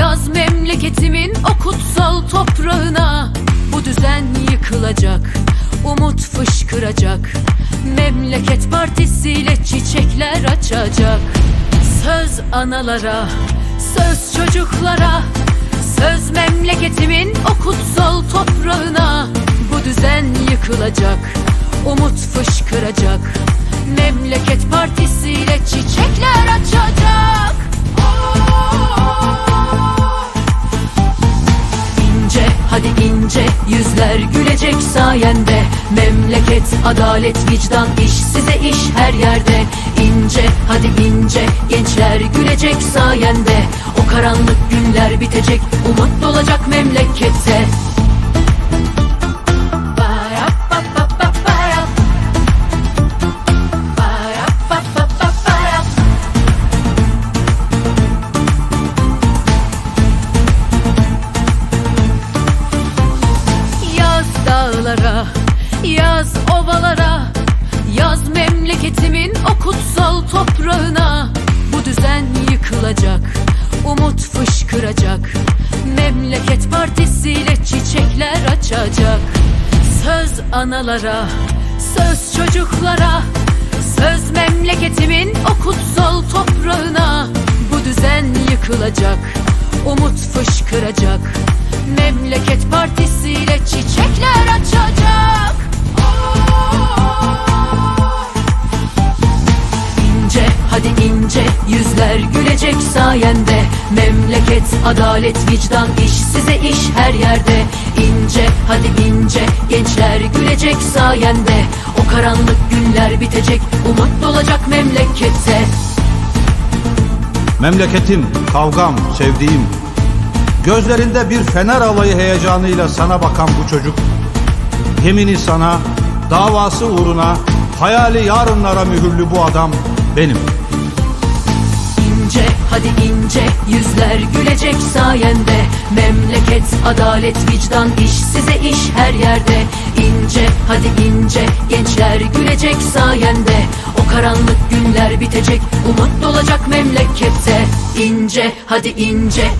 Memleketimin o kutsal toprağına. Bu düzen yıkılacak Umut fışkıracak. Memleket partisiyle çiçekler açacak. Söz analara Söz çocuklara. Söz memleketimin o kutsal toprağına. Bu düzen yıkılacak Umut fışkıracak. Memleket partisiyle çiçekler açacak yüzler gülecek sayende. Memleket adalet vicdan iş size iş her yerde. İnce hadi ince gençler gülecek sayende. O karanlık günler bitecek umut dolacak memlekete yaz ovalara Yaz memleketimin o kutsal toprağına. Bu düzen yıkılacak, umut fışkıracak. Memleket partisiyle çiçekler açacak. Söz analara, söz çocuklara Söz memleketimin o kutsal toprağına. Bu düzen yıkılacak, umut fışkıracak. Memleket partisiyle yüzler gülecek sayende. Memleket adalet vicdan iş size iş her yerde. İnce hadi ince gençler gülecek sayende. O karanlık günler bitecek umut dolacak memlekete. Memleketim, kavgam, sevdiğim. Gözlerinde bir fener alayı heyecanıyla sana bakan bu çocuk. Yemini sana, davası uğruna Hayali yarınlara mühürlü bu adam benim hadi ince yüzler gülecek sayende. Memleket adalet vicdan iş size iş her yerde. İnce hadi ince gençler gülecek sayende. O karanlık günler bitecek umut dolacak memlekete İnce hadi ince